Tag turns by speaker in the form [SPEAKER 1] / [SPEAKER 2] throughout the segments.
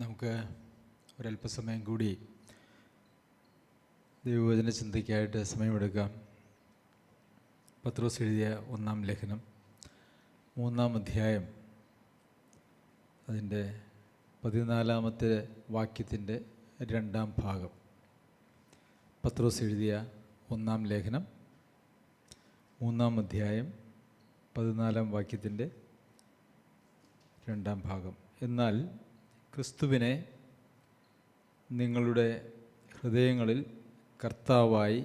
[SPEAKER 1] നമുക്ക് ഒരല്പസമയം കൂടി ദൈവവചന ചിന്തയ്ക്കായിട്ട് സമയമെടുക്കാം പത്രോസ് എഴുതിയ ഒന്നാം ലേഖനം മൂന്നാം അധ്യായം അതിൻ്റെ പതിനാലാമത്തെ വാക്യത്തിൻ്റെ രണ്ടാം ഭാഗം പത്രോസ് എഴുതിയ ഒന്നാം ലേഖനം മൂന്നാം അധ്യായം പതിനാലാം വാക്യത്തിൻ്റെ രണ്ടാം ഭാഗം എന്നാൽ ക്രിസ്തുവിനെ നിങ്ങളുടെ ഹൃദയങ്ങളിൽ കർത്താവായി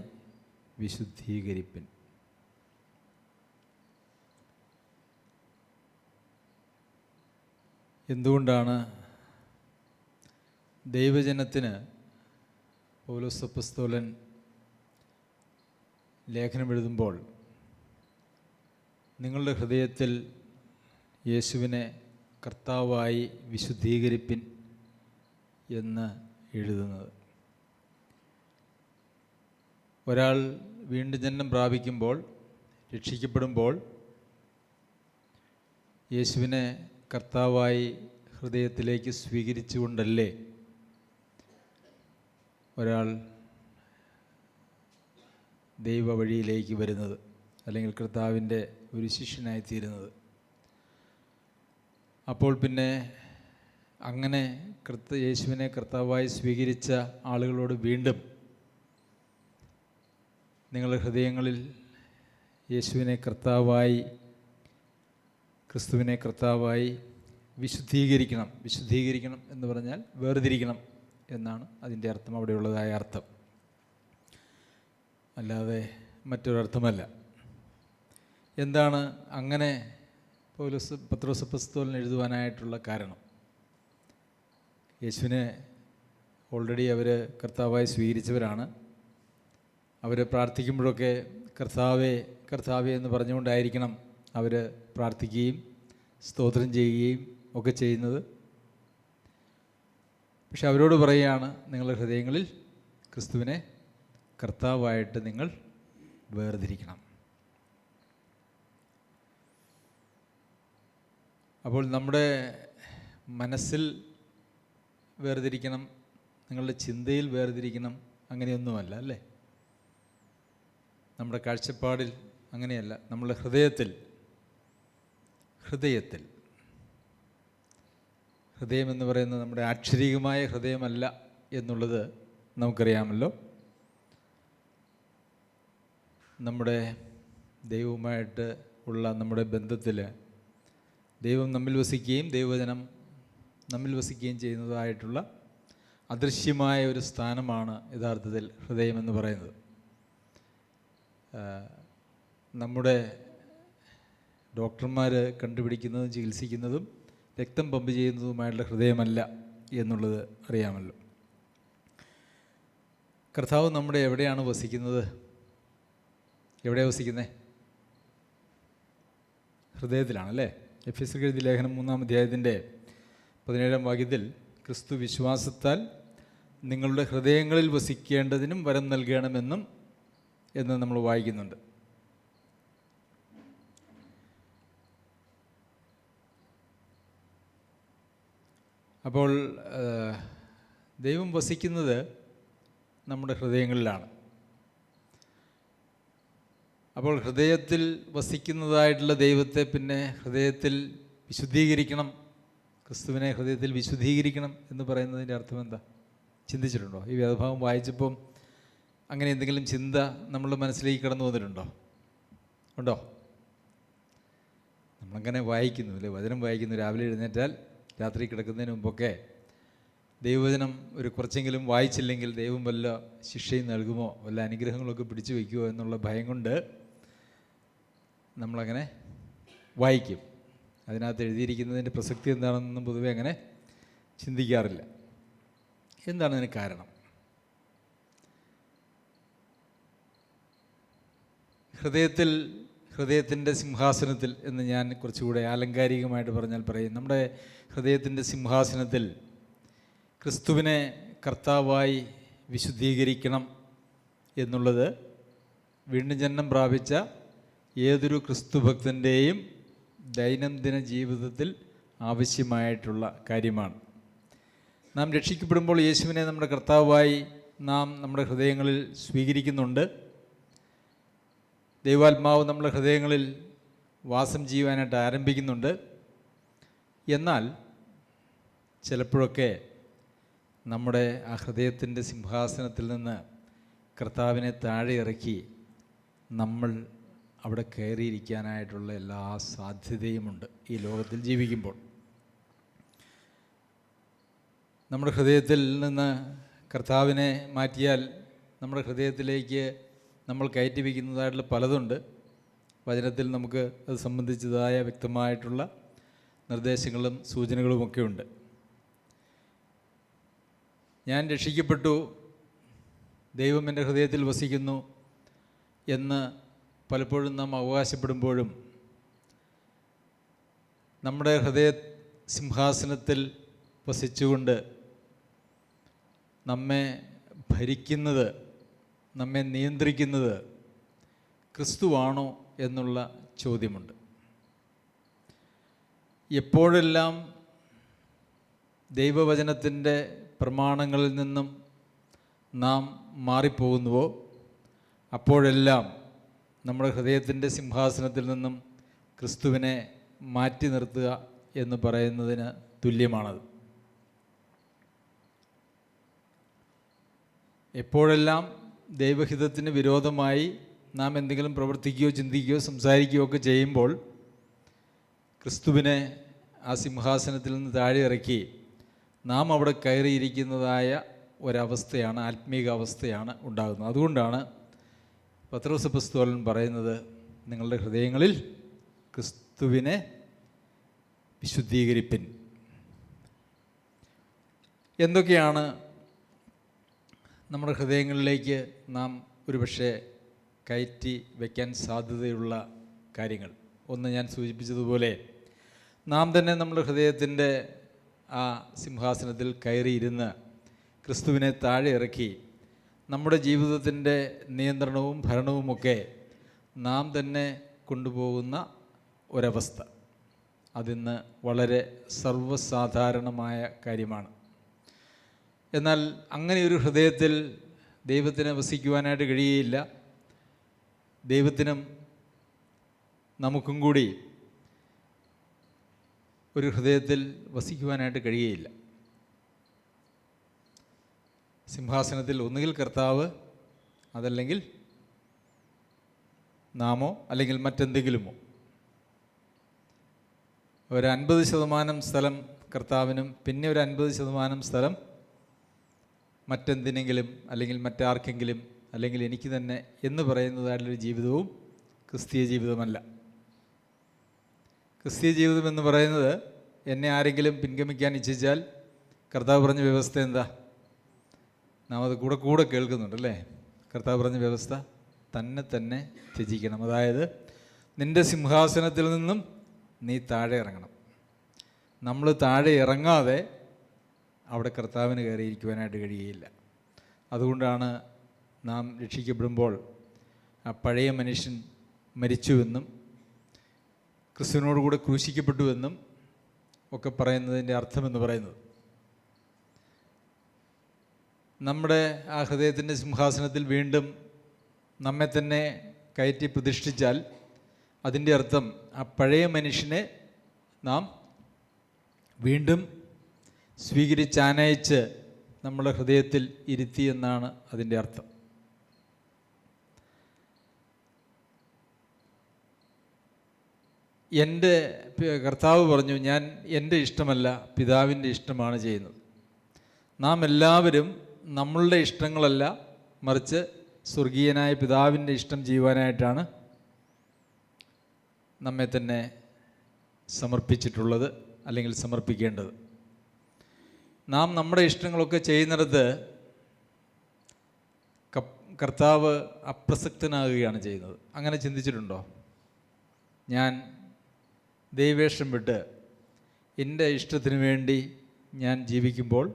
[SPEAKER 1] വിശുദ്ധീകരിപ്പിൻ എന്തുകൊണ്ടാണ് ദൈവജനത്തിന് പൗലോസപ്പസ്തോലൻ ലേഖനം നിങ്ങളുടെ ഹൃദയത്തിൽ യേശുവിനെ കർത്താവായി വിശുദ്ധീകരിപ്പിൻ എന്ന് എഴുതുന്നത് ഒരാൾ വീണ്ടും ജന്മം പ്രാപിക്കുമ്പോൾ രക്ഷിക്കപ്പെടുമ്പോൾ യേശുവിനെ കർത്താവായി ഹൃദയത്തിലേക്ക് സ്വീകരിച്ചുകൊണ്ടല്ലേ ഒരാൾ ദൈവ വഴിയിലേക്ക് വരുന്നത് അല്ലെങ്കിൽ കർത്താവിൻ്റെ ഒരു ശിഷ്യനായി തീരുന്നത് അപ്പോൾ പിന്നെ അങ്ങനെ കൃത്യ യേശുവിനെ കർത്താവായി സ്വീകരിച്ച ആളുകളോട് വീണ്ടും നിങ്ങളുടെ ഹൃദയങ്ങളിൽ യേശുവിനെ കർത്താവായി ക്രിസ്തുവിനെ കർത്താവായി വിശുദ്ധീകരിക്കണം വിശുദ്ധീകരിക്കണം എന്ന് പറഞ്ഞാൽ വേർതിരിക്കണം എന്നാണ് അതിൻ്റെ അർത്ഥം അവിടെയുള്ളതായ അർത്ഥം അല്ലാതെ മറ്റൊരർത്ഥമല്ല എന്താണ് അങ്ങനെ പൗലോസ് പത്രോസ് പസ്തോലിന് എഴുതുവാനായിട്ടുള്ള കാരണം യേശുവിനെ ഓൾറെഡി അവർ കർത്താവായി സ്വീകരിച്ചവരാണ് അവർ പ്രാർത്ഥിക്കുമ്പോഴൊക്കെ കർത്താവേ കർത്താവേ എന്ന് പറഞ്ഞുകൊണ്ടായിരിക്കണം അവർ പ്രാർത്ഥിക്കുകയും സ്തോത്രം ചെയ്യുകയും ഒക്കെ ചെയ്യുന്നത് പക്ഷെ അവരോട് പറയുകയാണ് നിങ്ങളുടെ ഹൃദയങ്ങളിൽ ക്രിസ്തുവിനെ കർത്താവായിട്ട് നിങ്ങൾ വേർതിരിക്കണം അപ്പോൾ നമ്മുടെ മനസ്സിൽ വേർതിരിക്കണം നിങ്ങളുടെ ചിന്തയിൽ വേർതിരിക്കണം അങ്ങനെയൊന്നുമല്ല അല്ലേ നമ്മുടെ കാഴ്ചപ്പാടിൽ അങ്ങനെയല്ല നമ്മുടെ ഹൃദയത്തിൽ ഹൃദയത്തിൽ ഹൃദയം എന്ന് പറയുന്നത് നമ്മുടെ ആക്ഷരികമായ ഹൃദയമല്ല എന്നുള്ളത് നമുക്കറിയാമല്ലോ നമ്മുടെ ദൈവവുമായിട്ട് ഉള്ള നമ്മുടെ ബന്ധത്തിൽ ദൈവം നമ്മിൽ വസിക്കുകയും ദൈവജനം നമ്മിൽ വസിക്കുകയും ചെയ്യുന്നതായിട്ടുള്ള അദൃശ്യമായ ഒരു സ്ഥാനമാണ് യഥാർത്ഥത്തിൽ ഹൃദയമെന്ന് പറയുന്നത് നമ്മുടെ ഡോക്ടർമാർ കണ്ടുപിടിക്കുന്നതും ചികിത്സിക്കുന്നതും രക്തം പമ്പ് ചെയ്യുന്നതുമായിട്ടുള്ള ഹൃദയമല്ല എന്നുള്ളത് അറിയാമല്ലോ കർത്താവ് നമ്മുടെ എവിടെയാണ് വസിക്കുന്നത് എവിടെയാണ് വസിക്കുന്നത് ഹൃദയത്തിലാണല്ലേ എസ് എഴുതി ലേഖനം മൂന്നാം അധ്യായത്തിൻ്റെ പതിനേഴാം വാക്യത്തിൽ ക്രിസ്തു വിശ്വാസത്താൽ നിങ്ങളുടെ ഹൃദയങ്ങളിൽ വസിക്കേണ്ടതിനും വരം നൽകണമെന്നും എന്ന് നമ്മൾ വായിക്കുന്നുണ്ട് അപ്പോൾ ദൈവം വസിക്കുന്നത് നമ്മുടെ ഹൃദയങ്ങളിലാണ് അപ്പോൾ ഹൃദയത്തിൽ വസിക്കുന്നതായിട്ടുള്ള ദൈവത്തെ പിന്നെ ഹൃദയത്തിൽ വിശുദ്ധീകരിക്കണം ക്രിസ്തുവിനെ ഹൃദയത്തിൽ വിശുദ്ധീകരിക്കണം എന്ന് പറയുന്നതിൻ്റെ അർത്ഥം എന്താ ചിന്തിച്ചിട്ടുണ്ടോ ഈ വേദഭാഗം വായിച്ചപ്പം അങ്ങനെ എന്തെങ്കിലും ചിന്ത നമ്മളുടെ മനസ്സിലേക്ക് കടന്നു വന്നിട്ടുണ്ടോ ഉണ്ടോ നമ്മളങ്ങനെ വായിക്കുന്നു അല്ലേ വചനം വായിക്കുന്നു രാവിലെ എഴുന്നേറ്റാൽ രാത്രി കിടക്കുന്നതിന് മുമ്പൊക്കെ ദൈവവചനം ഒരു കുറച്ചെങ്കിലും വായിച്ചില്ലെങ്കിൽ ദൈവം വല്ല ശിക്ഷയും നൽകുമോ വല്ല അനുഗ്രഹങ്ങളൊക്കെ പിടിച്ചു വയ്ക്കുമോ എന്നുള്ള ഭയം കൊണ്ട് നമ്മളങ്ങനെ വായിക്കും അതിനകത്ത് എഴുതിയിരിക്കുന്നതിൻ്റെ പ്രസക്തി എന്താണെന്നൊന്നും പൊതുവെ അങ്ങനെ ചിന്തിക്കാറില്ല എന്താണ് അതിന് കാരണം ഹൃദയത്തിൽ ഹൃദയത്തിൻ്റെ സിംഹാസനത്തിൽ എന്ന് ഞാൻ കുറച്ചുകൂടെ ആലങ്കാരികമായിട്ട് പറഞ്ഞാൽ പറയും നമ്മുടെ ഹൃദയത്തിൻ്റെ സിംഹാസനത്തിൽ ക്രിസ്തുവിനെ കർത്താവായി വിശുദ്ധീകരിക്കണം എന്നുള്ളത് വീണ്ടും ജന്മം പ്രാപിച്ച ഏതൊരു ക്രിസ്തുഭക്തൻ്റെയും ദൈനംദിന ജീവിതത്തിൽ ആവശ്യമായിട്ടുള്ള കാര്യമാണ് നാം രക്ഷിക്കപ്പെടുമ്പോൾ യേശുവിനെ നമ്മുടെ കർത്താവായി നാം നമ്മുടെ ഹൃദയങ്ങളിൽ സ്വീകരിക്കുന്നുണ്ട് ദൈവാത്മാവ് നമ്മുടെ ഹൃദയങ്ങളിൽ വാസം ചെയ്യുവാനായിട്ട് ആരംഭിക്കുന്നുണ്ട് എന്നാൽ ചിലപ്പോഴൊക്കെ നമ്മുടെ ആ ഹൃദയത്തിൻ്റെ സിംഹാസനത്തിൽ നിന്ന് കർത്താവിനെ താഴെ ഇറക്കി നമ്മൾ അവിടെ കയറിയിരിക്കാനായിട്ടുള്ള എല്ലാ സാധ്യതയുമുണ്ട് ഈ ലോകത്തിൽ ജീവിക്കുമ്പോൾ നമ്മുടെ ഹൃദയത്തിൽ നിന്ന് കർത്താവിനെ മാറ്റിയാൽ നമ്മുടെ ഹൃദയത്തിലേക്ക് നമ്മൾ കയറ്റി വയ്ക്കുന്നതായിട്ടുള്ള പലതുണ്ട് വചനത്തിൽ നമുക്ക് അത് സംബന്ധിച്ചതായ വ്യക്തമായിട്ടുള്ള നിർദ്ദേശങ്ങളും സൂചനകളുമൊക്കെ ഉണ്ട് ഞാൻ രക്ഷിക്കപ്പെട്ടു ദൈവം എൻ്റെ ഹൃദയത്തിൽ വസിക്കുന്നു എന്ന് പലപ്പോഴും നാം അവകാശപ്പെടുമ്പോഴും നമ്മുടെ ഹൃദയ സിംഹാസനത്തിൽ വസിച്ചുകൊണ്ട് നമ്മെ ഭരിക്കുന്നത് നമ്മെ നിയന്ത്രിക്കുന്നത് ക്രിസ്തുവാണോ എന്നുള്ള ചോദ്യമുണ്ട് എപ്പോഴെല്ലാം ദൈവവചനത്തിൻ്റെ പ്രമാണങ്ങളിൽ നിന്നും നാം മാറിപ്പോകുന്നുവോ അപ്പോഴെല്ലാം നമ്മുടെ ഹൃദയത്തിൻ്റെ സിംഹാസനത്തിൽ നിന്നും ക്രിസ്തുവിനെ മാറ്റി നിർത്തുക എന്ന് പറയുന്നതിന് തുല്യമാണത് എപ്പോഴെല്ലാം ദൈവഹിതത്തിന് വിരോധമായി നാം എന്തെങ്കിലും പ്രവർത്തിക്കുകയോ ചിന്തിക്കുകയോ സംസാരിക്കുകയോ ഒക്കെ ചെയ്യുമ്പോൾ ക്രിസ്തുവിനെ ആ സിംഹാസനത്തിൽ നിന്ന് താഴെ ഇറക്കി നാം അവിടെ കയറിയിരിക്കുന്നതായ ഒരവസ്ഥയാണ് ആത്മീക അവസ്ഥയാണ് ഉണ്ടാകുന്നത് അതുകൊണ്ടാണ് പത്രോസ് പുസ്തകൻ പറയുന്നത് നിങ്ങളുടെ ഹൃദയങ്ങളിൽ ക്രിസ്തുവിനെ വിശുദ്ധീകരിപ്പിൻ എന്തൊക്കെയാണ് നമ്മുടെ ഹൃദയങ്ങളിലേക്ക് നാം ഒരുപക്ഷെ കയറ്റി വയ്ക്കാൻ സാധ്യതയുള്ള കാര്യങ്ങൾ ഒന്ന് ഞാൻ സൂചിപ്പിച്ചതുപോലെ നാം തന്നെ നമ്മുടെ ഹൃദയത്തിൻ്റെ ആ സിംഹാസനത്തിൽ കയറിയിരുന്ന് ക്രിസ്തുവിനെ താഴെ ഇറക്കി നമ്മുടെ ജീവിതത്തിൻ്റെ നിയന്ത്രണവും ഭരണവുമൊക്കെ നാം തന്നെ കൊണ്ടുപോകുന്ന ഒരവസ്ഥ അതിന്ന് വളരെ സർവ്വസാധാരണമായ കാര്യമാണ് എന്നാൽ അങ്ങനെ ഒരു ഹൃദയത്തിൽ ദൈവത്തിനെ വസിക്കുവാനായിട്ട് കഴിയുകയില്ല ദൈവത്തിനും നമുക്കും കൂടി ഒരു ഹൃദയത്തിൽ വസിക്കുവാനായിട്ട് കഴിയുകയില്ല സിംഹാസനത്തിൽ ഒന്നുകിൽ കർത്താവ് അതല്ലെങ്കിൽ നാമോ അല്ലെങ്കിൽ മറ്റെന്തെങ്കിലുമോ ഒരു അൻപത് ശതമാനം സ്ഥലം കർത്താവിനും പിന്നെ ഒരു അൻപത് ശതമാനം സ്ഥലം മറ്റെന്തിനെങ്കിലും അല്ലെങ്കിൽ മറ്റാർക്കെങ്കിലും അല്ലെങ്കിൽ എനിക്ക് തന്നെ എന്ന് പറയുന്നതായിട്ടുള്ളൊരു ജീവിതവും ക്രിസ്തീയ ജീവിതമല്ല ക്രിസ്തീയ ജീവിതം എന്ന് പറയുന്നത് എന്നെ ആരെങ്കിലും പിൻഗമിക്കാൻ ഇച്ഛിച്ചാൽ കർത്താവ് പറഞ്ഞ വ്യവസ്ഥ എന്താ നാം അത് കൂടെ കൂടെ കേൾക്കുന്നുണ്ട് അല്ലേ കർത്താവ് പറഞ്ഞ വ്യവസ്ഥ തന്നെ തന്നെ ത്യജിക്കണം അതായത് നിൻ്റെ സിംഹാസനത്തിൽ നിന്നും നീ താഴെ ഇറങ്ങണം നമ്മൾ താഴെ ഇറങ്ങാതെ അവിടെ കർത്താവിന് കയറിയിരിക്കുവാനായിട്ട് കഴിയുകയില്ല അതുകൊണ്ടാണ് നാം രക്ഷിക്കപ്പെടുമ്പോൾ ആ പഴയ മനുഷ്യൻ മരിച്ചുവെന്നും ക്രിസ്തുവിനോടുകൂടെ ക്രൂശിക്കപ്പെട്ടുവെന്നും ഒക്കെ പറയുന്നതിൻ്റെ അർത്ഥമെന്ന് പറയുന്നത് നമ്മുടെ ആ ഹൃദയത്തിൻ്റെ സിംഹാസനത്തിൽ വീണ്ടും നമ്മെ തന്നെ കയറ്റി പ്രതിഷ്ഠിച്ചാൽ അതിൻ്റെ അർത്ഥം ആ പഴയ മനുഷ്യനെ നാം വീണ്ടും സ്വീകരിച്ചാനയച്ച് നമ്മുടെ ഹൃദയത്തിൽ ഇരുത്തി എന്നാണ് അതിൻ്റെ അർത്ഥം എൻ്റെ കർത്താവ് പറഞ്ഞു ഞാൻ എൻ്റെ ഇഷ്ടമല്ല പിതാവിൻ്റെ ഇഷ്ടമാണ് ചെയ്യുന്നത് നാം എല്ലാവരും നമ്മളുടെ ഇഷ്ടങ്ങളല്ല മറിച്ച് സ്വർഗീയനായ പിതാവിൻ്റെ ഇഷ്ടം ചെയ്യുവാനായിട്ടാണ് നമ്മെ തന്നെ സമർപ്പിച്ചിട്ടുള്ളത് അല്ലെങ്കിൽ സമർപ്പിക്കേണ്ടത് നാം നമ്മുടെ ഇഷ്ടങ്ങളൊക്കെ ചെയ്യുന്നിടത്ത് കർത്താവ് അപ്രസക്തനാകുകയാണ് ചെയ്യുന്നത് അങ്ങനെ ചിന്തിച്ചിട്ടുണ്ടോ ഞാൻ ദൈവേഷം വിട്ട് എൻ്റെ ഇഷ്ടത്തിന് വേണ്ടി ഞാൻ ജീവിക്കുമ്പോൾ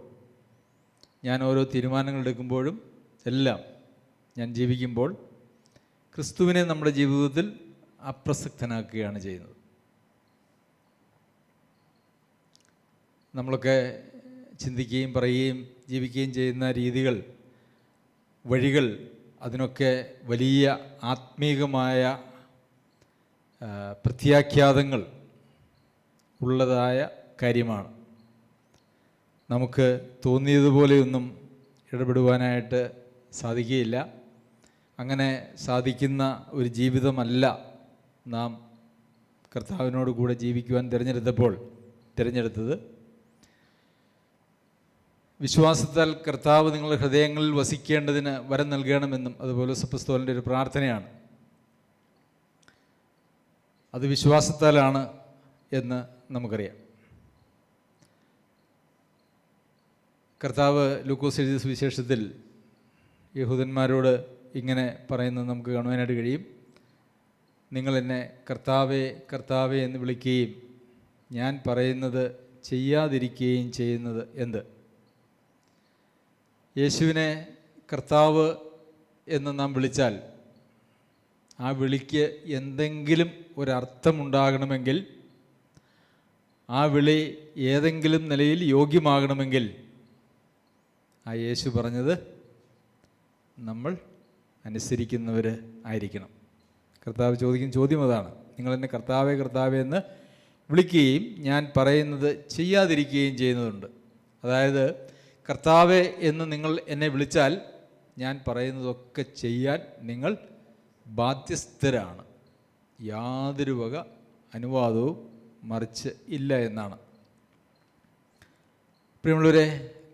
[SPEAKER 1] ഞാൻ ഓരോ തീരുമാനങ്ങൾ എടുക്കുമ്പോഴും എല്ലാം ഞാൻ ജീവിക്കുമ്പോൾ ക്രിസ്തുവിനെ നമ്മുടെ ജീവിതത്തിൽ അപ്രസക്തനാക്കുകയാണ് ചെയ്യുന്നത് നമ്മളൊക്കെ ചിന്തിക്കുകയും പറയുകയും ജീവിക്കുകയും ചെയ്യുന്ന രീതികൾ വഴികൾ അതിനൊക്കെ വലിയ ആത്മീകമായ പ്രത്യാഖ്യാതങ്ങൾ ഉള്ളതായ കാര്യമാണ് നമുക്ക് തോന്നിയതുപോലെയൊന്നും ഇടപെടുവാനായിട്ട് സാധിക്കുകയില്ല അങ്ങനെ സാധിക്കുന്ന ഒരു ജീവിതമല്ല നാം കർത്താവിനോട് കൂടെ ജീവിക്കുവാൻ തിരഞ്ഞെടുത്തപ്പോൾ തിരഞ്ഞെടുത്തത് വിശ്വാസത്താൽ കർത്താവ് നിങ്ങളുടെ ഹൃദയങ്ങളിൽ വസിക്കേണ്ടതിന് വരം നൽകണമെന്നും അതുപോലെ സപ്പസ്തോലിൻ്റെ ഒരു പ്രാർത്ഥനയാണ് അത് വിശ്വാസത്താലാണ് എന്ന് നമുക്കറിയാം കർത്താവ് ലൂക്കോസ് എഴുതിയ സുവിശേഷത്തിൽ യഹൂദന്മാരോട് ഇങ്ങനെ പറയുന്നത് നമുക്ക് കാണുവാനായിട്ട് കഴിയും നിങ്ങൾ എന്നെ കർത്താവെ കർത്താവെ എന്ന് വിളിക്കുകയും ഞാൻ പറയുന്നത് ചെയ്യാതിരിക്കുകയും ചെയ്യുന്നത് എന്ത് യേശുവിനെ കർത്താവ് എന്ന് നാം വിളിച്ചാൽ ആ വിളിക്ക് എന്തെങ്കിലും ഒരർത്ഥമുണ്ടാകണമെങ്കിൽ ആ വിളി ഏതെങ്കിലും നിലയിൽ യോഗ്യമാകണമെങ്കിൽ ആ യേശു പറഞ്ഞത് നമ്മൾ അനുസരിക്കുന്നവർ ആയിരിക്കണം കർത്താവ് ചോദിക്കുന്ന ചോദ്യം അതാണ് നിങ്ങൾ എന്നെ കർത്താവെ കർത്താവെ എന്ന് വിളിക്കുകയും ഞാൻ പറയുന്നത് ചെയ്യാതിരിക്കുകയും ചെയ്യുന്നതുണ്ട് അതായത് കർത്താവെ എന്ന് നിങ്ങൾ എന്നെ വിളിച്ചാൽ ഞാൻ പറയുന്നതൊക്കെ ചെയ്യാൻ നിങ്ങൾ ബാധ്യസ്ഥരാണ് യാതൊരു വക അനുവാദവും മറിച്ച് ഇല്ല എന്നാണ് പ്രിയമുള്ളവരെ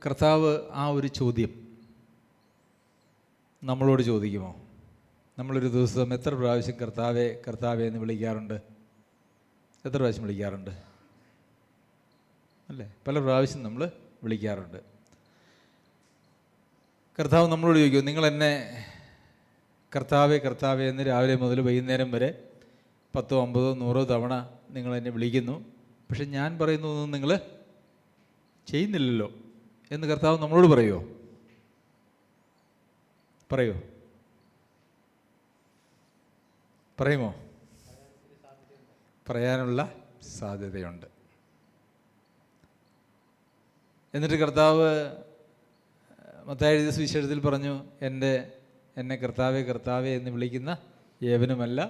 [SPEAKER 1] കർത്താവ് ആ ഒരു ചോദ്യം നമ്മളോട് ചോദിക്കുമോ നമ്മളൊരു ദിവസം എത്ര പ്രാവശ്യം കർത്താവെ കർത്താവെ എന്ന് വിളിക്കാറുണ്ട് എത്ര പ്രാവശ്യം വിളിക്കാറുണ്ട് അല്ലേ പല പ്രാവശ്യം നമ്മൾ വിളിക്കാറുണ്ട് കർത്താവ് നമ്മളോട് ചോദിക്കും നിങ്ങൾ എന്നെ കർത്താവെ കർത്താവെ എന്ന് രാവിലെ മുതൽ വൈകുന്നേരം വരെ പത്തോ അമ്പതോ നൂറോ തവണ നിങ്ങൾ എന്നെ വിളിക്കുന്നു പക്ഷെ ഞാൻ പറയുന്നതൊന്നും നിങ്ങൾ ചെയ്യുന്നില്ലല്ലോ എന്ന് കർത്താവ് നമ്മളോട് പറയുമോ പറയുമോ പറയുമോ പറയാനുള്ള സാധ്യതയുണ്ട് എന്നിട്ട് കർത്താവ് മത്തായ സുവിശേഷത്തിൽ പറഞ്ഞു എൻ്റെ എന്നെ കർത്താവെ കർത്താവെ എന്ന് വിളിക്കുന്ന ഏവനുമല്ല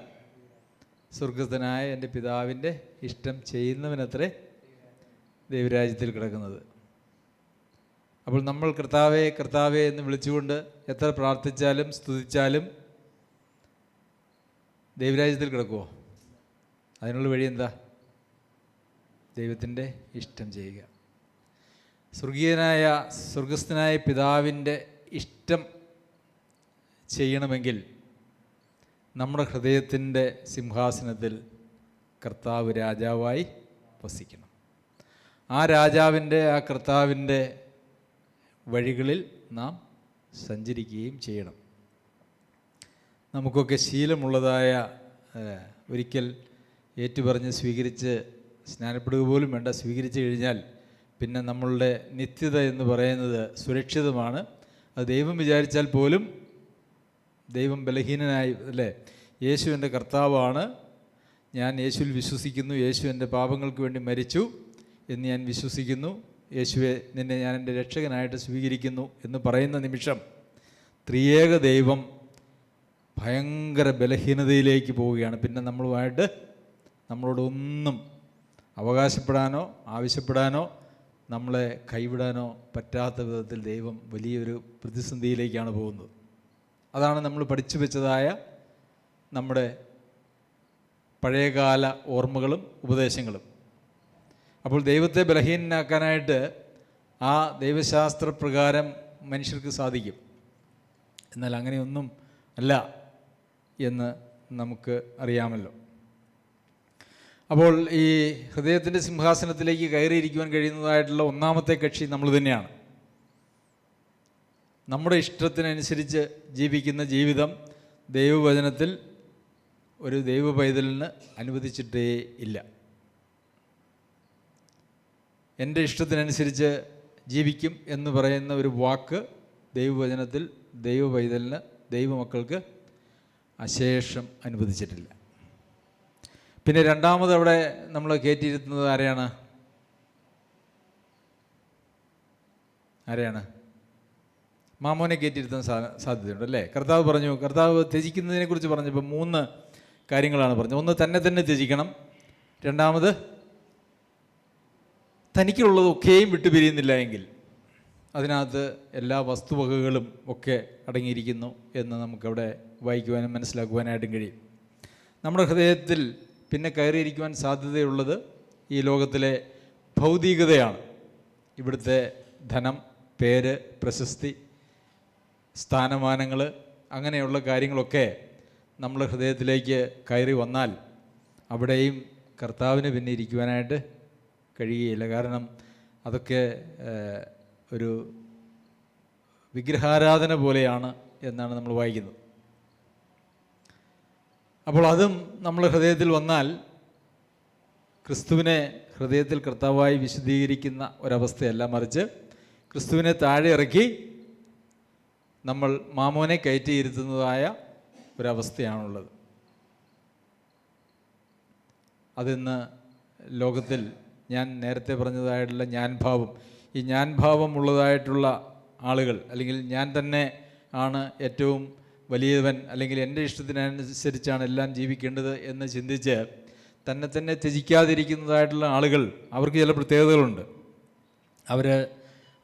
[SPEAKER 1] സ്വർഗസ്ഥനായ എൻ്റെ പിതാവിൻ്റെ ഇഷ്ടം ചെയ്യുന്നവനത്രേ ദൈവരാജ്യത്തിൽ കിടക്കുന്നത് അപ്പോൾ നമ്മൾ കർത്താവേ കർത്താവേ എന്ന് വിളിച്ചുകൊണ്ട് എത്ര പ്രാർത്ഥിച്ചാലും സ്തുതിച്ചാലും ദൈവരാജ്യത്തിൽ കിടക്കുമോ അതിനുള്ള വഴി എന്താ ദൈവത്തിൻ്റെ ഇഷ്ടം ചെയ്യുക സ്വർഗീയനായ സ്വർഗസ്ഥനായ പിതാവിൻ്റെ ഇഷ്ടം ചെയ്യണമെങ്കിൽ നമ്മുടെ ഹൃദയത്തിൻ്റെ സിംഹാസനത്തിൽ കർത്താവ് രാജാവായി വസിക്കണം ആ രാജാവിൻ്റെ ആ കർത്താവിൻ്റെ വഴികളിൽ നാം സഞ്ചരിക്കുകയും ചെയ്യണം നമുക്കൊക്കെ ശീലമുള്ളതായ ഒരിക്കൽ ഏറ്റുപറഞ്ഞ് സ്വീകരിച്ച് സ്നാനപ്പെടുക പോലും വേണ്ട സ്വീകരിച്ചു കഴിഞ്ഞാൽ പിന്നെ നമ്മളുടെ നിത്യത എന്ന് പറയുന്നത് സുരക്ഷിതമാണ് അത് ദൈവം വിചാരിച്ചാൽ പോലും ദൈവം ബലഹീനനായി അല്ലേ യേശു എൻ്റെ കർത്താവാണ് ഞാൻ യേശുവിൽ വിശ്വസിക്കുന്നു യേശു എൻ്റെ പാപങ്ങൾക്ക് വേണ്ടി മരിച്ചു എന്ന് ഞാൻ വിശ്വസിക്കുന്നു യേശുവെ നിന്നെ ഞാൻ എൻ്റെ രക്ഷകനായിട്ട് സ്വീകരിക്കുന്നു എന്ന് പറയുന്ന നിമിഷം ത്രിയേക ദൈവം ഭയങ്കര ബലഹീനതയിലേക്ക് പോവുകയാണ് പിന്നെ നമ്മളുമായിട്ട് നമ്മളോടൊന്നും അവകാശപ്പെടാനോ ആവശ്യപ്പെടാനോ നമ്മളെ കൈവിടാനോ പറ്റാത്ത വിധത്തിൽ ദൈവം വലിയൊരു പ്രതിസന്ധിയിലേക്കാണ് പോകുന്നത് അതാണ് നമ്മൾ പഠിച്ചു വെച്ചതായ നമ്മുടെ പഴയകാല ഓർമ്മകളും ഉപദേശങ്ങളും അപ്പോൾ ദൈവത്തെ ബലഹീനനാക്കാനായിട്ട് ആ ദൈവശാസ്ത്രപ്രകാരം മനുഷ്യർക്ക് സാധിക്കും എന്നാൽ അങ്ങനെയൊന്നും അല്ല എന്ന് നമുക്ക് അറിയാമല്ലോ അപ്പോൾ ഈ ഹൃദയത്തിൻ്റെ സിംഹാസനത്തിലേക്ക് കയറിയിരിക്കുവാൻ കഴിയുന്നതായിട്ടുള്ള ഒന്നാമത്തെ കക്ഷി നമ്മൾ തന്നെയാണ് നമ്മുടെ ഇഷ്ടത്തിനനുസരിച്ച് ജീവിക്കുന്ന ജീവിതം ദൈവവചനത്തിൽ ഒരു ദൈവ പൈതലിന് അനുവദിച്ചിട്ടേ ഇല്ല എൻ്റെ ഇഷ്ടത്തിനനുസരിച്ച് ജീവിക്കും എന്ന് പറയുന്ന ഒരു വാക്ക് ദൈവവചനത്തിൽ ദൈവ പൈതലിന് ദൈവമക്കൾക്ക് അശേഷം അനുവദിച്ചിട്ടില്ല പിന്നെ രണ്ടാമത് അവിടെ നമ്മൾ കയറ്റിയിരുത്തുന്നത് ആരെയാണ് ആരെയാണ് മാമോനെ കയറ്റിയിരുത്താൻ സാ സാധ്യതയുണ്ട് അല്ലേ കർത്താവ് പറഞ്ഞു കർത്താവ് ത്യജിക്കുന്നതിനെക്കുറിച്ച് പറഞ്ഞപ്പോൾ മൂന്ന് കാര്യങ്ങളാണ് പറഞ്ഞത് ഒന്ന് തന്നെ തന്നെ ത്യജിക്കണം രണ്ടാമത് തനിക്കുള്ളതൊക്കെയും വിട്ടുപിരിയുന്നില്ല എങ്കിൽ അതിനകത്ത് എല്ലാ വസ്തുവകകളും ഒക്കെ അടങ്ങിയിരിക്കുന്നു എന്ന് നമുക്കവിടെ വായിക്കുവാനും മനസ്സിലാക്കുവാനായിട്ടും കഴിയും നമ്മുടെ ഹൃദയത്തിൽ പിന്നെ കയറിയിരിക്കുവാൻ സാധ്യതയുള്ളത് ഈ ലോകത്തിലെ ഭൗതികതയാണ് ഇവിടുത്തെ ധനം പേര് പ്രശസ്തി സ്ഥാനമാനങ്ങൾ അങ്ങനെയുള്ള കാര്യങ്ങളൊക്കെ നമ്മുടെ ഹൃദയത്തിലേക്ക് കയറി വന്നാൽ അവിടെയും കർത്താവിന് പിന്നെ ഇരിക്കുവാനായിട്ട് കഴിയുകയില്ല കാരണം അതൊക്കെ ഒരു വിഗ്രഹാരാധന പോലെയാണ് എന്നാണ് നമ്മൾ വായിക്കുന്നത് അപ്പോൾ അതും നമ്മൾ ഹൃദയത്തിൽ വന്നാൽ ക്രിസ്തുവിനെ ഹൃദയത്തിൽ കർത്താവായി വിശദീകരിക്കുന്ന ഒരവസ്ഥയല്ല മറിച്ച് ക്രിസ്തുവിനെ താഴെ ഇറക്കി നമ്മൾ മാമോനെ കയറ്റിയിരുത്തുന്നതായ ഒരവസ്ഥയാണുള്ളത് അതിന്ന് ലോകത്തിൽ ഞാൻ നേരത്തെ പറഞ്ഞതായിട്ടുള്ള ഞാൻ ഭാവം ഈ ഞാൻ ഭാവം ഉള്ളതായിട്ടുള്ള ആളുകൾ അല്ലെങ്കിൽ ഞാൻ തന്നെ ആണ് ഏറ്റവും വലിയവൻ അല്ലെങ്കിൽ എൻ്റെ ഇഷ്ടത്തിനനുസരിച്ചാണ് എല്ലാം ജീവിക്കേണ്ടത് എന്ന് ചിന്തിച്ച് തന്നെ തന്നെ ത്യജിക്കാതിരിക്കുന്നതായിട്ടുള്ള ആളുകൾ അവർക്ക് ചില പ്രത്യേകതകളുണ്ട് അവർ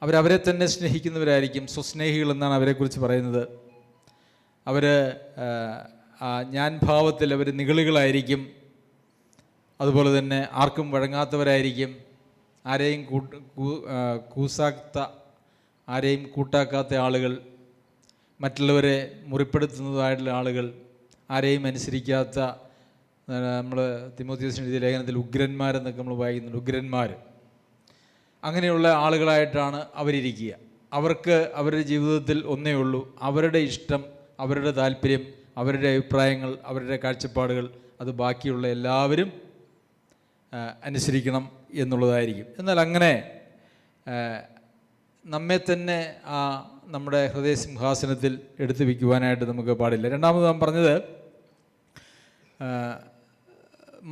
[SPEAKER 1] അവരവരെ തന്നെ സ്നേഹിക്കുന്നവരായിരിക്കും സ്വസ്നേഹികൾ എന്നാണ് അവരെക്കുറിച്ച് പറയുന്നത് അവർ ഞാൻ ഭാവത്തിൽ അവർ നിഗളികളായിരിക്കും അതുപോലെ തന്നെ ആർക്കും വഴങ്ങാത്തവരായിരിക്കും ആരെയും കൂട്ട് കൂസാത്ത ആരെയും കൂട്ടാക്കാത്ത ആളുകൾ മറ്റുള്ളവരെ മുറിപ്പെടുത്തുന്നതായിട്ടുള്ള ആളുകൾ ആരെയും അനുസരിക്കാത്ത നമ്മൾ തിമോത്യോസിന് ലേഖനത്തിൽ ഉഗ്രന്മാരെന്നൊക്കെ നമ്മൾ വായിക്കുന്നുണ്ട് ഉഗ്രന്മാർ അങ്ങനെയുള്ള ആളുകളായിട്ടാണ് അവരിരിക്കുക അവർക്ക് അവരുടെ ജീവിതത്തിൽ ഒന്നേ ഉള്ളൂ അവരുടെ ഇഷ്ടം അവരുടെ താല്പര്യം അവരുടെ അഭിപ്രായങ്ങൾ അവരുടെ കാഴ്ചപ്പാടുകൾ അത് ബാക്കിയുള്ള എല്ലാവരും അനുസരിക്കണം എന്നുള്ളതായിരിക്കും എന്നാൽ അങ്ങനെ നമ്മെ തന്നെ ആ നമ്മുടെ ഹൃദയസിംഹാസനത്തിൽ എടുത്തു വയ്ക്കുവാനായിട്ട് നമുക്ക് പാടില്ല രണ്ടാമത് നാം പറഞ്ഞത്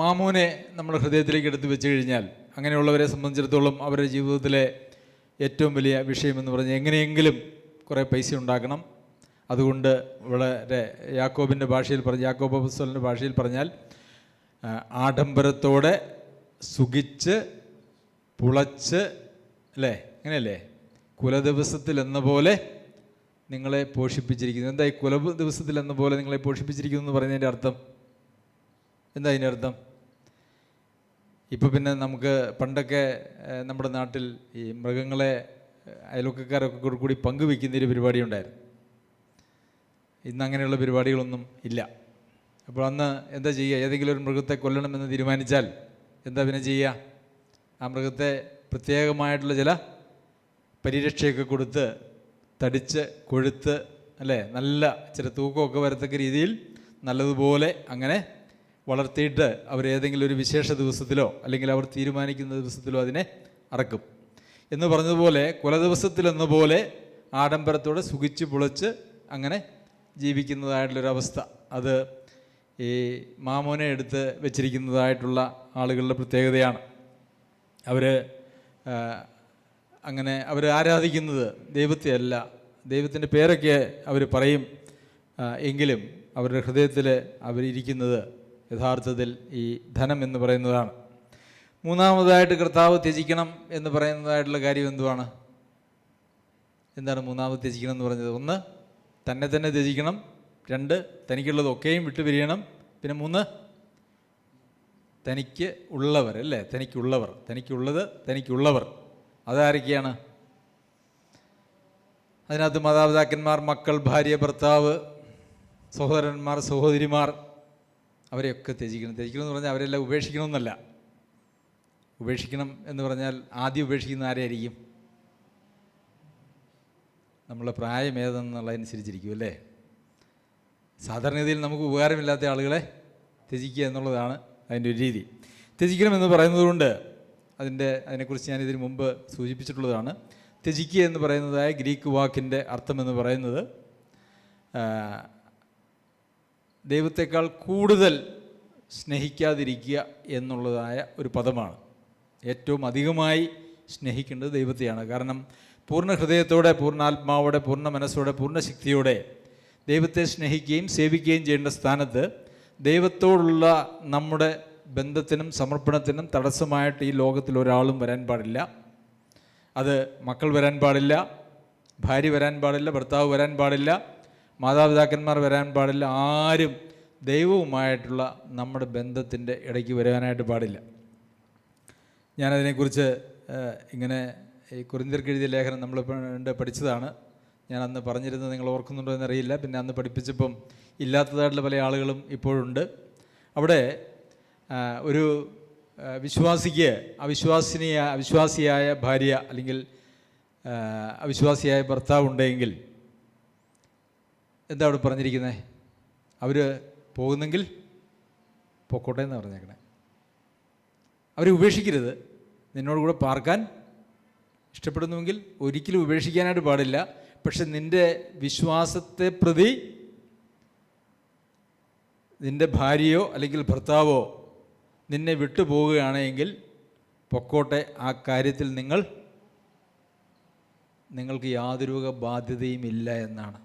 [SPEAKER 1] മാമൂനെ നമ്മൾ ഹൃദയത്തിലേക്ക് എടുത്തു വെച്ച് കഴിഞ്ഞാൽ അങ്ങനെയുള്ളവരെ സംബന്ധിച്ചിടത്തോളം അവരുടെ ജീവിതത്തിലെ ഏറ്റവും വലിയ വിഷയമെന്ന് പറഞ്ഞാൽ എങ്ങനെയെങ്കിലും കുറേ പൈസ ഉണ്ടാക്കണം അതുകൊണ്ട് വളരെ യാക്കോബിൻ്റെ ഭാഷയിൽ പറഞ്ഞ് യാക്കോബ് അബ്സലിൻ്റെ ഭാഷയിൽ പറഞ്ഞാൽ ആഡംബരത്തോടെ സുഖിച്ച് പുളച്ച് അല്ലേ അങ്ങനെയല്ലേ കുലദിവസത്തിൽ എന്ന പോലെ നിങ്ങളെ പോഷിപ്പിച്ചിരിക്കുന്നു എന്താ ഈ കുല ദിവസത്തിൽ എന്ന പോലെ നിങ്ങളെ പോഷിപ്പിച്ചിരിക്കുന്നു എന്ന് പറയുന്നതിൻ്റെ അർത്ഥം എന്താ അതിൻ്റെ അർത്ഥം ഇപ്പോൾ പിന്നെ നമുക്ക് പണ്ടൊക്കെ നമ്മുടെ നാട്ടിൽ ഈ മൃഗങ്ങളെ കൂടെ കൂടി പങ്കുവെക്കുന്നൊരു പരിപാടി ഉണ്ടായിരുന്നു ഇന്ന് അങ്ങനെയുള്ള പരിപാടികളൊന്നും ഇല്ല അപ്പോൾ അന്ന് എന്താ ചെയ്യുക ഏതെങ്കിലും ഒരു മൃഗത്തെ കൊല്ലണമെന്ന് തീരുമാനിച്ചാൽ എന്താ പിന്നെ ചെയ്യുക ആ മൃഗത്തെ പ്രത്യേകമായിട്ടുള്ള ചില പരിരക്ഷയൊക്കെ കൊടുത്ത് തടിച്ച് കൊഴുത്ത് അല്ലേ നല്ല ചില തൂക്കമൊക്കെ വരത്തക്ക രീതിയിൽ നല്ലതുപോലെ അങ്ങനെ വളർത്തിയിട്ട് അവർ ഏതെങ്കിലും ഒരു വിശേഷ ദിവസത്തിലോ അല്ലെങ്കിൽ അവർ തീരുമാനിക്കുന്ന ദിവസത്തിലോ അതിനെ അറക്കും എന്ന് പറഞ്ഞതുപോലെ കുല ദിവസത്തിലെന്നപോലെ ആഡംബരത്തോടെ സുഖിച്ച് പൊളിച്ച് അങ്ങനെ ജീവിക്കുന്നതായിട്ടുള്ളൊരവസ്ഥ അത് ഈ മാമോനെ എടുത്ത് വെച്ചിരിക്കുന്നതായിട്ടുള്ള ആളുകളുടെ പ്രത്യേകതയാണ് അവർ അങ്ങനെ അവർ ആരാധിക്കുന്നത് ദൈവത്തെയല്ല ദൈവത്തിൻ്റെ പേരൊക്കെ അവർ പറയും എങ്കിലും അവരുടെ ഹൃദയത്തിൽ അവരിയ്ക്കുന്നത് യഥാർത്ഥത്തിൽ ഈ ധനം എന്ന് പറയുന്നതാണ് മൂന്നാമതായിട്ട് കർത്താവ് ത്യജിക്കണം എന്ന് പറയുന്നതായിട്ടുള്ള കാര്യം എന്തുവാണ് എന്താണ് മൂന്നാമത് ത്യജിക്കണം എന്ന് പറഞ്ഞത് ഒന്ന് തന്നെ തന്നെ ത്യജിക്കണം രണ്ട് തനിക്കുള്ളതൊക്കെയും വിട്ടുപിരിയണം പിന്നെ മൂന്ന് തനിക്ക് ഉള്ളവർ അല്ലേ തനിക്കുള്ളവർ തനിക്കുള്ളത് തനിക്കുള്ളവർ അതാരൊക്കെയാണ് അതിനകത്ത് മാതാപിതാക്കന്മാർ മക്കൾ ഭാര്യ ഭർത്താവ് സഹോദരന്മാർ സഹോദരിമാർ അവരെയൊക്കെ ത്യജിക്കണം ത്യജിക്കണം എന്ന് പറഞ്ഞാൽ അവരെല്ലാം ഉപേക്ഷിക്കണമെന്നല്ല ഉപേക്ഷിക്കണം എന്ന് പറഞ്ഞാൽ ആദ്യം ഉപേക്ഷിക്കുന്ന ആരെയായിരിക്കും നമ്മളെ പ്രായം ഏതെന്നുള്ളതനുസരിച്ചിരിക്കും അല്ലേ സാധാരണഗതിയിൽ നമുക്ക് ഉപകാരമില്ലാത്ത ആളുകളെ ത്യജിക്കുക എന്നുള്ളതാണ് അതിൻ്റെ ഒരു രീതി പറയുന്നത് കൊണ്ട് അതിൻ്റെ അതിനെക്കുറിച്ച് ഞാൻ ഇതിന് മുമ്പ് സൂചിപ്പിച്ചിട്ടുള്ളതാണ് ത്യജിക്കുക എന്ന് പറയുന്നതായ ഗ്രീക്ക് വാക്കിൻ്റെ എന്ന് പറയുന്നത് ദൈവത്തെക്കാൾ കൂടുതൽ സ്നേഹിക്കാതിരിക്കുക എന്നുള്ളതായ ഒരു പദമാണ് ഏറ്റവും അധികമായി സ്നേഹിക്കേണ്ടത് ദൈവത്തെയാണ് കാരണം പൂർണ്ണ ഹൃദയത്തോടെ പൂർണ്ണ ആത്മാവോടെ പൂർണ്ണ മനസ്സോടെ പൂർണ്ണ ശക്തിയോടെ ദൈവത്തെ സ്നേഹിക്കുകയും സേവിക്കുകയും ചെയ്യേണ്ട സ്ഥാനത്ത് ദൈവത്തോടുള്ള നമ്മുടെ ബന്ധത്തിനും സമർപ്പണത്തിനും തടസ്സമായിട്ട് ഈ ലോകത്തിൽ ഒരാളും വരാൻ പാടില്ല അത് മക്കൾ വരാൻ പാടില്ല ഭാര്യ വരാൻ പാടില്ല ഭർത്താവ് വരാൻ പാടില്ല മാതാപിതാക്കന്മാർ വരാൻ പാടില്ല ആരും ദൈവവുമായിട്ടുള്ള നമ്മുടെ ബന്ധത്തിൻ്റെ ഇടയ്ക്ക് വരാനായിട്ട് പാടില്ല ഞാനതിനെക്കുറിച്ച് ഇങ്ങനെ ഈ കുറിന്തിർക്ക് എഴുതിയ ലേഖനം നമ്മൾ പഠിച്ചതാണ് ഞാൻ അന്ന് പറഞ്ഞിരുന്നത് നിങ്ങൾ ഓർക്കുന്നുണ്ടോ എന്നറിയില്ല പിന്നെ അന്ന് പഠിപ്പിച്ചപ്പം ഇല്ലാത്തതായിട്ടുള്ള പല ആളുകളും ഇപ്പോഴുണ്ട് അവിടെ ഒരു വിശ്വാസിക്ക് അവിശ്വാസിനിയ അവിശ്വാസിയായ ഭാര്യ അല്ലെങ്കിൽ അവിശ്വാസിയായ ഭർത്താവ് ഉണ്ടെങ്കിൽ എന്താ അവിടെ പറഞ്ഞിരിക്കുന്നത് അവർ പോകുന്നെങ്കിൽ പൊക്കോട്ടെ എന്ന് പറഞ്ഞേക്കണേ അവരെ ഉപേക്ഷിക്കരുത് നിന്നോട് കൂടെ പാർക്കാൻ ഇഷ്ടപ്പെടുന്നുവെങ്കിൽ ഒരിക്കലും ഉപേക്ഷിക്കാനായിട്ട് പാടില്ല പക്ഷെ നിൻ്റെ വിശ്വാസത്തെ പ്രതി നിൻ്റെ ഭാര്യയോ അല്ലെങ്കിൽ ഭർത്താവോ നിന്നെ വിട്ടുപോകുകയാണെങ്കിൽ പൊക്കോട്ടെ ആ കാര്യത്തിൽ നിങ്ങൾ നിങ്ങൾക്ക് യാതൊരു ബാധ്യതയും ഇല്ല എന്നാണ്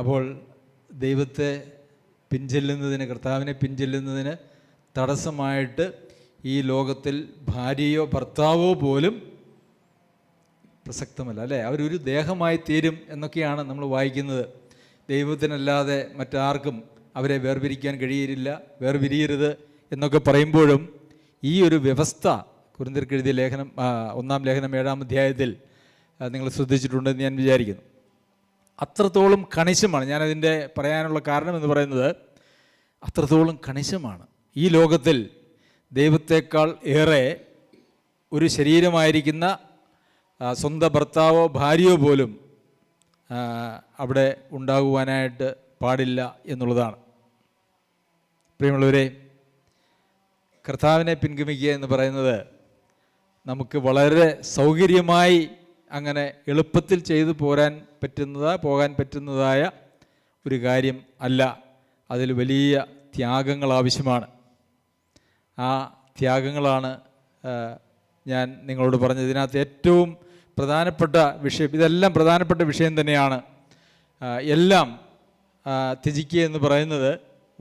[SPEAKER 1] അപ്പോൾ ദൈവത്തെ പിഞ്ചെല്ലുന്നതിന് കർത്താവിനെ പിഞ്ചെല്ലുന്നതിന് തടസ്സമായിട്ട് ഈ ലോകത്തിൽ ഭാര്യയോ ഭർത്താവോ പോലും പ്രസക്തമല്ല അല്ലേ അവരൊരു ദേഹമായി തീരും എന്നൊക്കെയാണ് നമ്മൾ വായിക്കുന്നത് ദൈവത്തിനല്ലാതെ മറ്റാർക്കും അവരെ വേർപിരിക്കാൻ കഴിയില്ല വേർപിരിയരുത് എന്നൊക്കെ പറയുമ്പോഴും ഈ ഒരു വ്യവസ്ഥ കുരുന്തിർക്കെഴുതിയ ലേഖനം ഒന്നാം ലേഖനം ഏഴാം അധ്യായത്തിൽ നിങ്ങൾ ശ്രദ്ധിച്ചിട്ടുണ്ടെന്ന് ഞാൻ വിചാരിക്കുന്നു അത്രത്തോളം കണിശമാണ് ഞാനതിൻ്റെ പറയാനുള്ള കാരണം എന്ന് പറയുന്നത് അത്രത്തോളം കണിശമാണ് ഈ ലോകത്തിൽ ദൈവത്തെക്കാൾ ഏറെ ഒരു ശരീരമായിരിക്കുന്ന സ്വന്തം ഭർത്താവോ ഭാര്യയോ പോലും അവിടെ ഉണ്ടാകുവാനായിട്ട് പാടില്ല എന്നുള്ളതാണ് പ്രിയമുള്ളവരെ കർത്താവിനെ പിൻഗമിക്കുക എന്ന് പറയുന്നത് നമുക്ക് വളരെ സൗകര്യമായി അങ്ങനെ എളുപ്പത്തിൽ ചെയ്തു പോരാൻ പറ്റുന്നതാ പോകാൻ പറ്റുന്നതായ ഒരു കാര്യം അല്ല അതിൽ വലിയ ത്യാഗങ്ങൾ ആവശ്യമാണ് ആ ത്യാഗങ്ങളാണ് ഞാൻ നിങ്ങളോട് പറഞ്ഞത് ഇതിനകത്ത് ഏറ്റവും പ്രധാനപ്പെട്ട വിഷയം ഇതെല്ലാം പ്രധാനപ്പെട്ട വിഷയം തന്നെയാണ് എല്ലാം ത്യജിക്കുക എന്ന് പറയുന്നത്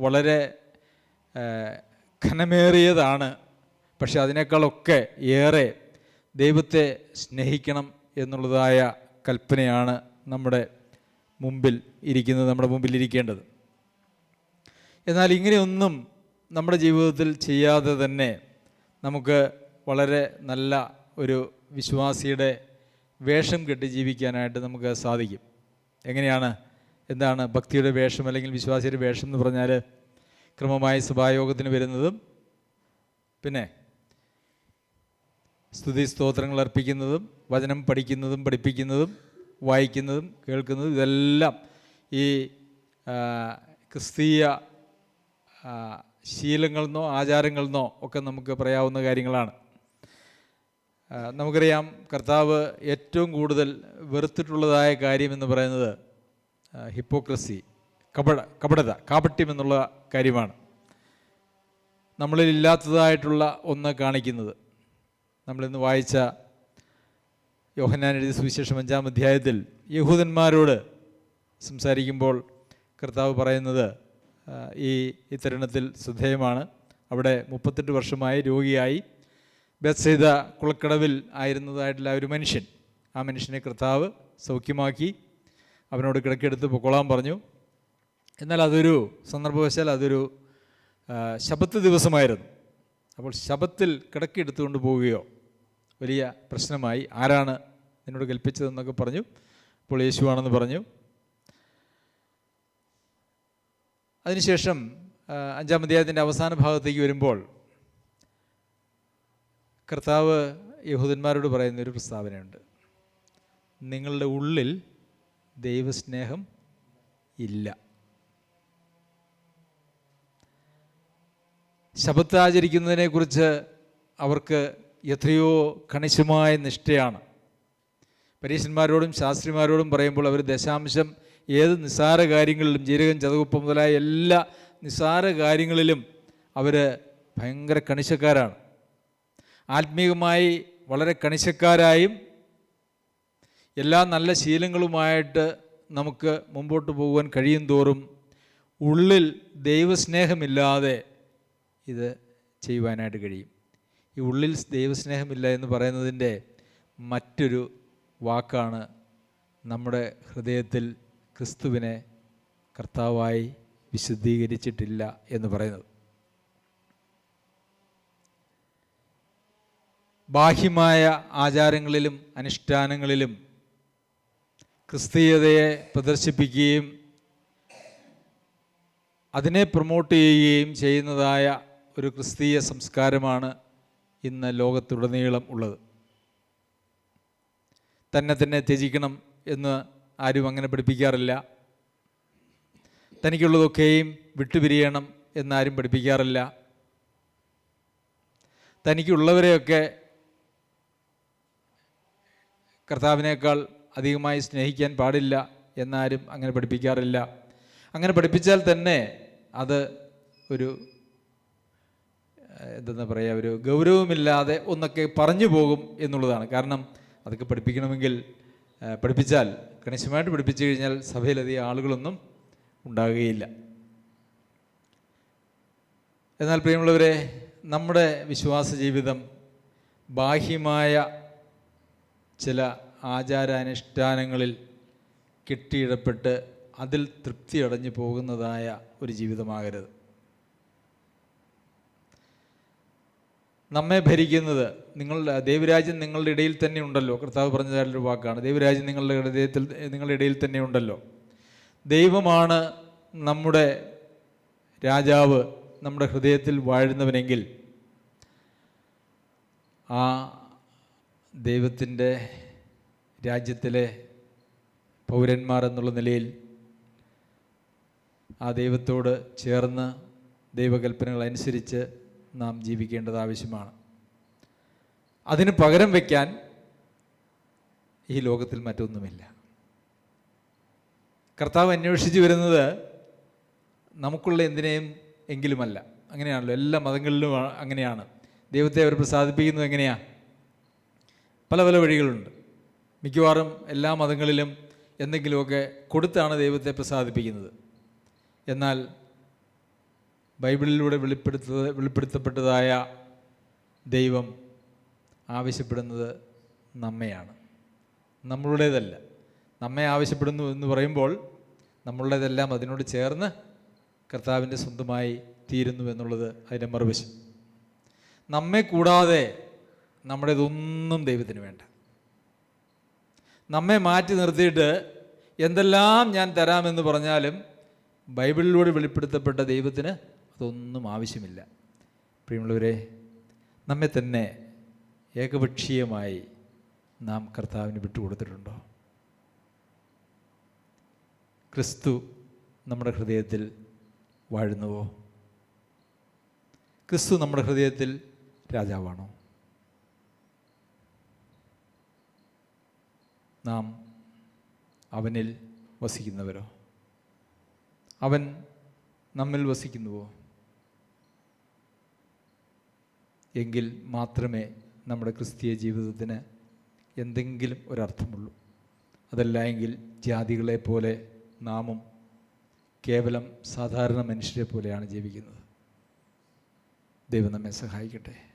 [SPEAKER 1] വളരെ ഘനമേറിയതാണ് പക്ഷെ അതിനേക്കാളൊക്കെ ഏറെ ദൈവത്തെ സ്നേഹിക്കണം എന്നുള്ളതായ കൽപ്പനയാണ് നമ്മുടെ മുമ്പിൽ ഇരിക്കുന്നത് നമ്മുടെ മുമ്പിൽ ഇരിക്കേണ്ടത് എന്നാൽ ഇങ്ങനെയൊന്നും നമ്മുടെ ജീവിതത്തിൽ ചെയ്യാതെ തന്നെ നമുക്ക് വളരെ നല്ല ഒരു വിശ്വാസിയുടെ വേഷം കെട്ടി ജീവിക്കാനായിട്ട് നമുക്ക് സാധിക്കും എങ്ങനെയാണ് എന്താണ് ഭക്തിയുടെ വേഷം അല്ലെങ്കിൽ വിശ്വാസിയുടെ വേഷം എന്ന് പറഞ്ഞാൽ ക്രമമായി സഭായോഗത്തിന് വരുന്നതും പിന്നെ സ്തുതി സ്തോത്രങ്ങൾ അർപ്പിക്കുന്നതും വചനം പഠിക്കുന്നതും പഠിപ്പിക്കുന്നതും വായിക്കുന്നതും കേൾക്കുന്നതും ഇതെല്ലാം ഈ ക്രിസ്തീയ ശീലങ്ങളെന്നോ ആചാരങ്ങളെന്നോ ഒക്കെ നമുക്ക് പറയാവുന്ന കാര്യങ്ങളാണ് നമുക്കറിയാം കർത്താവ് ഏറ്റവും കൂടുതൽ വെറുത്തിട്ടുള്ളതായ കാര്യം എന്ന് പറയുന്നത് ഹിപ്പോക്രസി കപട കപടത കാപട്യം എന്നുള്ള കാര്യമാണ് നമ്മളിൽ ഇല്ലാത്തതായിട്ടുള്ള ഒന്ന് കാണിക്കുന്നത് നമ്മളിന്ന് വായിച്ച യോഹന്നാൻ എഴുതിയ സുവിശേഷം അഞ്ചാം അധ്യായത്തിൽ യഹൂദന്മാരോട് സംസാരിക്കുമ്പോൾ കർത്താവ് പറയുന്നത് ഈ ഇത്തരണത്തിൽ ശ്രദ്ധേയമാണ് അവിടെ മുപ്പത്തെട്ട് വർഷമായി രോഗിയായി ബത്സേത കുളക്കടവിൽ ആയിരുന്നതായിട്ടുള്ള ഒരു മനുഷ്യൻ ആ മനുഷ്യനെ കർത്താവ് സൗഖ്യമാക്കി അവനോട് കിടക്കെടുത്ത് പൊക്കോളാൻ പറഞ്ഞു എന്നാൽ അതൊരു സന്ദർഭവശാൽ അതൊരു ശബത്ത് ദിവസമായിരുന്നു അപ്പോൾ ശബത്തിൽ കിടക്കെടുത്തുകൊണ്ട് പോവുകയോ വലിയ പ്രശ്നമായി ആരാണ് നിന്നോട് കൽപ്പിച്ചതെന്നൊക്കെ പറഞ്ഞു അപ്പോൾ യേശുവാണെന്ന് പറഞ്ഞു അതിനുശേഷം അഞ്ചാം അധ്യായത്തിൻ്റെ അവസാന ഭാഗത്തേക്ക് വരുമ്പോൾ കർത്താവ് യഹൂദന്മാരോട് പറയുന്ന ഒരു പ്രസ്താവനയുണ്ട് നിങ്ങളുടെ ഉള്ളിൽ ദൈവസ്നേഹം ഇല്ല ശബത്ത് ആചരിക്കുന്നതിനെക്കുറിച്ച് അവർക്ക് എത്രയോ കണിശമായ നിഷ്ഠയാണ് പരീക്ഷന്മാരോടും ശാസ്ത്രിമാരോടും പറയുമ്പോൾ അവർ ദശാംശം ഏത് നിസ്സാര കാര്യങ്ങളിലും ജീരകം ചതകുപ്പ് മുതലായ എല്ലാ നിസ്സാര കാര്യങ്ങളിലും അവർ ഭയങ്കര കണിശക്കാരാണ് ആത്മീകമായി വളരെ കണിശക്കാരായും എല്ലാ നല്ല ശീലങ്ങളുമായിട്ട് നമുക്ക് മുമ്പോട്ട് പോകുവാൻ കഴിയും തോറും ഉള്ളിൽ ദൈവസ്നേഹമില്ലാതെ ഇത് ചെയ്യുവാനായിട്ട് കഴിയും ഈ ഉള്ളിൽ ദൈവസ്നേഹമില്ല എന്ന് പറയുന്നതിൻ്റെ മറ്റൊരു വാക്കാണ് നമ്മുടെ ഹൃദയത്തിൽ ക്രിസ്തുവിനെ കർത്താവായി വിശുദ്ധീകരിച്ചിട്ടില്ല എന്ന് പറയുന്നത് ബാഹ്യമായ ആചാരങ്ങളിലും അനുഷ്ഠാനങ്ങളിലും ക്രിസ്തീയതയെ പ്രദർശിപ്പിക്കുകയും അതിനെ പ്രൊമോട്ട് ചെയ്യുകയും ചെയ്യുന്നതായ ഒരു ക്രിസ്തീയ സംസ്കാരമാണ് ഇന്ന് ലോകത്തുടനീളം ഉള്ളത് തന്നെ തന്നെ ത്യജിക്കണം എന്ന് ആരും അങ്ങനെ പഠിപ്പിക്കാറില്ല തനിക്കുള്ളതൊക്കെയും വിട്ടുപിരിയണം എന്നാരും പഠിപ്പിക്കാറില്ല തനിക്കുള്ളവരെയൊക്കെ കർത്താവിനേക്കാൾ അധികമായി സ്നേഹിക്കാൻ പാടില്ല എന്നാരും അങ്ങനെ പഠിപ്പിക്കാറില്ല അങ്ങനെ പഠിപ്പിച്ചാൽ തന്നെ അത് ഒരു എന്തെന്ന് പറയുക ഒരു ഗൗരവമില്ലാതെ ഒന്നൊക്കെ പറഞ്ഞു പോകും എന്നുള്ളതാണ് കാരണം അതൊക്കെ പഠിപ്പിക്കണമെങ്കിൽ പഠിപ്പിച്ചാൽ കണിശമായിട്ട് പഠിപ്പിച്ചു കഴിഞ്ഞാൽ സഭയിലധികം ആളുകളൊന്നും ഉണ്ടാകുകയില്ല എന്നാൽ പ്രിയമുള്ളവരെ നമ്മുടെ വിശ്വാസ ജീവിതം ബാഹ്യമായ ചില ആചാരാനുഷ്ഠാനങ്ങളിൽ കെട്ടിയിടപ്പെട്ട് അതിൽ തൃപ്തി അടഞ്ഞു പോകുന്നതായ ഒരു ജീവിതമാകരുത് നമ്മെ ഭരിക്കുന്നത് നിങ്ങളുടെ ദേവരാജ്യം നിങ്ങളുടെ ഇടയിൽ തന്നെ ഉണ്ടല്ലോ കർത്താവ് പറഞ്ഞതായിട്ടൊരു വാക്കാണ് ദേവരാജ്യം നിങ്ങളുടെ ഹൃദയത്തിൽ നിങ്ങളുടെ ഇടയിൽ തന്നെ ഉണ്ടല്ലോ ദൈവമാണ് നമ്മുടെ രാജാവ് നമ്മുടെ ഹൃദയത്തിൽ വാഴുന്നവനെങ്കിൽ ആ ദൈവത്തിൻ്റെ രാജ്യത്തിലെ പൗരന്മാർ എന്നുള്ള നിലയിൽ ആ ദൈവത്തോട് ചേർന്ന് ദൈവകൽപ്പനകൾ അനുസരിച്ച് നാം ജീവിക്കേണ്ടത് ആവശ്യമാണ് അതിന് പകരം വയ്ക്കാൻ ഈ ലോകത്തിൽ മറ്റൊന്നുമില്ല കർത്താവ് അന്വേഷിച്ച് വരുന്നത് നമുക്കുള്ള എന്തിനേയും എങ്കിലുമല്ല അങ്ങനെയാണല്ലോ എല്ലാ മതങ്ങളിലും അങ്ങനെയാണ് ദൈവത്തെ അവർ പ്രസാദിപ്പിക്കുന്നത് എങ്ങനെയാണ് പല പല വഴികളുണ്ട് മിക്കവാറും എല്ലാ മതങ്ങളിലും എന്തെങ്കിലുമൊക്കെ കൊടുത്താണ് ദൈവത്തെ പ്രസാദിപ്പിക്കുന്നത് എന്നാൽ ബൈബിളിലൂടെ വെളിപ്പെടുത്ത വെളിപ്പെടുത്തപ്പെട്ടതായ ദൈവം ആവശ്യപ്പെടുന്നത് നമ്മയാണ് നമ്മളുടേതല്ല നമ്മെ ആവശ്യപ്പെടുന്നു എന്ന് പറയുമ്പോൾ നമ്മളുടേതെല്ലാം അതിനോട് ചേർന്ന് കർത്താവിൻ്റെ സ്വന്തമായി തീരുന്നു എന്നുള്ളത് അതിൻ്റെ മറുവശം നമ്മെ കൂടാതെ നമ്മുടേതൊന്നും ദൈവത്തിന് വേണ്ട നമ്മെ മാറ്റി നിർത്തിയിട്ട് എന്തെല്ലാം ഞാൻ തരാമെന്ന് പറഞ്ഞാലും ബൈബിളിലൂടെ വെളിപ്പെടുത്തപ്പെട്ട ദൈവത്തിന് അതൊന്നും ആവശ്യമില്ല പ്രിയമുള്ളവരെ നമ്മെ തന്നെ ഏകപക്ഷീയമായി നാം കർത്താവിന് വിട്ടുകൊടുത്തിട്ടുണ്ടോ ക്രിസ്തു നമ്മുടെ ഹൃദയത്തിൽ വാഴുന്നുവോ ക്രിസ്തു നമ്മുടെ ഹൃദയത്തിൽ രാജാവാണോ നാം അവനിൽ വസിക്കുന്നവരോ അവൻ നമ്മിൽ വസിക്കുന്നുവോ എങ്കിൽ മാത്രമേ നമ്മുടെ ക്രിസ്തീയ ജീവിതത്തിന് എന്തെങ്കിലും ഒരർത്ഥമുള്ളൂ അതല്ല എങ്കിൽ ജാതികളെ പോലെ നാമും കേവലം സാധാരണ മനുഷ്യരെ പോലെയാണ് ജീവിക്കുന്നത് ദൈവം നമ്മെ സഹായിക്കട്ടെ